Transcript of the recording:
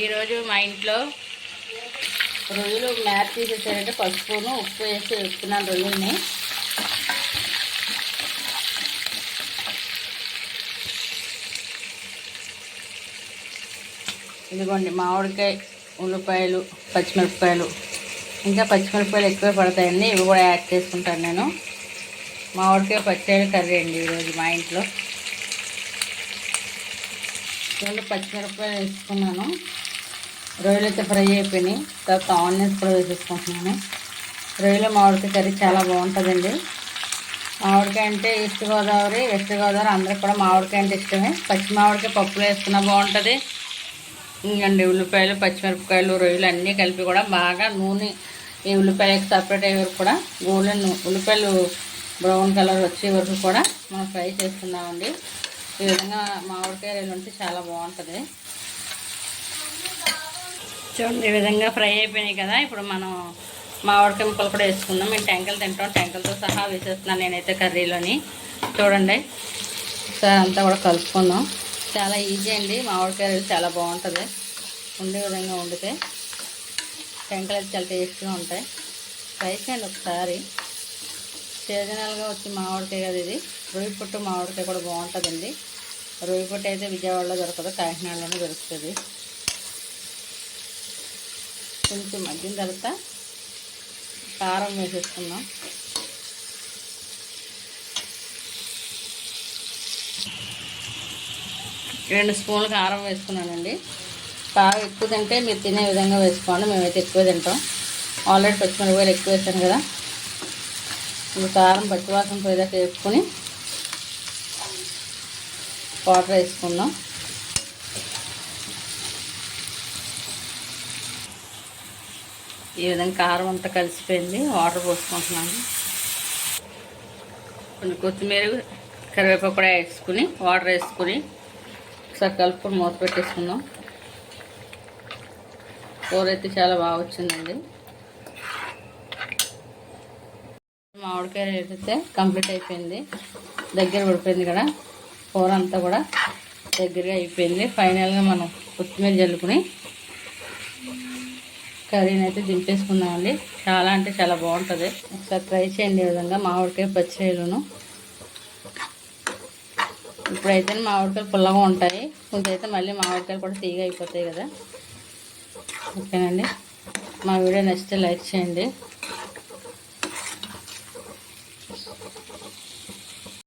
ఈరోజు మా ఇంట్లో రొయ్యలు మ్యాప్ తీసేసారంటే పసుపును ఉప్పు వేసి వేస్తున్నాను రొయ్యల్ని ఇదిగోండి మామిడికాయ ఉల్లిపాయలు పచ్చిమిరపకాయలు. ఇంకా పచ్చిమిరపకాయలు ఎక్కువ పడతాయండి ఇవి కూడా యాడ్ చేసుకుంటాను నేను. మామిడికాయ పచ్చడి కర్రీ అండి ఈరోజు మా ఇంట్లో. రెండు పచ్చిమిరపకాయలు వేసుకున్నాను. రొయ్యలు అయితే ఫ్రై అయిపోయినాయి. తర్వాత ఆనియన్స్ కూడా వేసేసుకుంటున్నాను. రొయ్యలు మామిడికాయ కర్రీ చాలా బాగుంటుందండి. మామిడికాయ అంటే ఈస్ట్ గోదావరి వెస్ట్ గోదావరి అందరికి కూడా మామిడికాయ అంటే ఇష్టమే. పచ్చి మామిడికాయ పప్పులో వేసుకున్నా బాగుంటుంది. ఇంకండి ఉల్లిపాయలు పచ్చిమిరపకాయలు రొయ్యలు అన్నీ కలిపి కూడా బాగా నూనె ఈ ఉల్లిపాయలకు సపరేట్ అయ్యే వరకు కూడా గోల్డెన్ ఉల్లిపాయలు బ్రౌన్ కలర్ వచ్చే వరకు కూడా మనం ఫ్రై చేస్తున్నామండి. ఈ విధంగా మామిడికాయ ఉంటే చాలా బాగుంటుంది. చూడండి ఈ విధంగా ఫ్రై అయిపోయినాయి కదా. ఇప్పుడు మనం మామిడికాయ ముక్కలు కూడా వేసుకుందాం. మేము టెంకలు తింటాం. టెంకలతో సహా వేసేస్తున్నాను నేనైతే కర్రీలోని. చూడండి సార్ అంతా కూడా కలుపుకుందాం. చాలా ఈజీ అండి. మామిడికాయ చాలా బాగుంటుంది. ఉండే విధంగా వండితే టెంకలు అయితే చాలా టేస్ట్గా ఉంటాయి. ట్రై చేయండి ఒకసారి. సీజనల్గా వచ్చి మామిడికాయ కదా ఇది. రొయ్యి పుట్టు మామిడికాయ కూడా బాగుంటుందండి. రొయ్యి అయితే విజయవాడలో దొరకదు కాకినాడలోనే దొరుకుతుంది. కొంచెం మగ్గిన తర్వాత కారం వేసేసుకున్నాం రెండు స్పూన్లు కారం వేసుకున్నానండి. బాగా ఎక్కువ తింటే మీరు తినే విధంగా వేసుకోండి మేమైతే ఎక్కువ తింటాం. ఆల్రెడీ పచ్చిమిరపకాయలు ఎక్కువ వేసాను కదా. ఇప్పుడు కారం పచ్చివాసన పోయేదాకా వేసుకొని వాటర్ వేసుకుందాం. ఈ విధంగా కారం అంతా కలిసిపోయింది. వాటర్ పోసుకుంటున్నాను. కొన్ని కొత్తిమీర కరివేపాకు కూడా వేసుకుని వాటర్ వేసుకుని ఒకసారి కలుపుకొని మూత పెట్టేసుకుందాం. కూర అయితే చాలా బాగా వచ్చిందండి. మామిడికాయ అయితే కంప్లీట్ అయిపోయింది. దగ్గర పడిపోయింది కదా. కూర అంతా కూడా దగ్గరగా అయిపోయింది. ఫైనల్గా మనం కొత్తిమీర జల్లుకుని కర్రీని అయితే దింపేసుకుందామండి. చాలా అంటే చాలా బాగుంటుంది. ఒకసారి ట్రై చేయండి ఈ విధంగా మామిడికాయ పచ్చిరొయ్యలను ఇప్పుడైతే మామిడికాయలు పుల్లగా ఉంటాయి. కొంచెం మళ్ళీ మామిడికాయలు కూడా తీగ అయిపోతాయి కదా. ఓకేనండి. మా వీడియో నచ్చితే లైక్ చేయండి.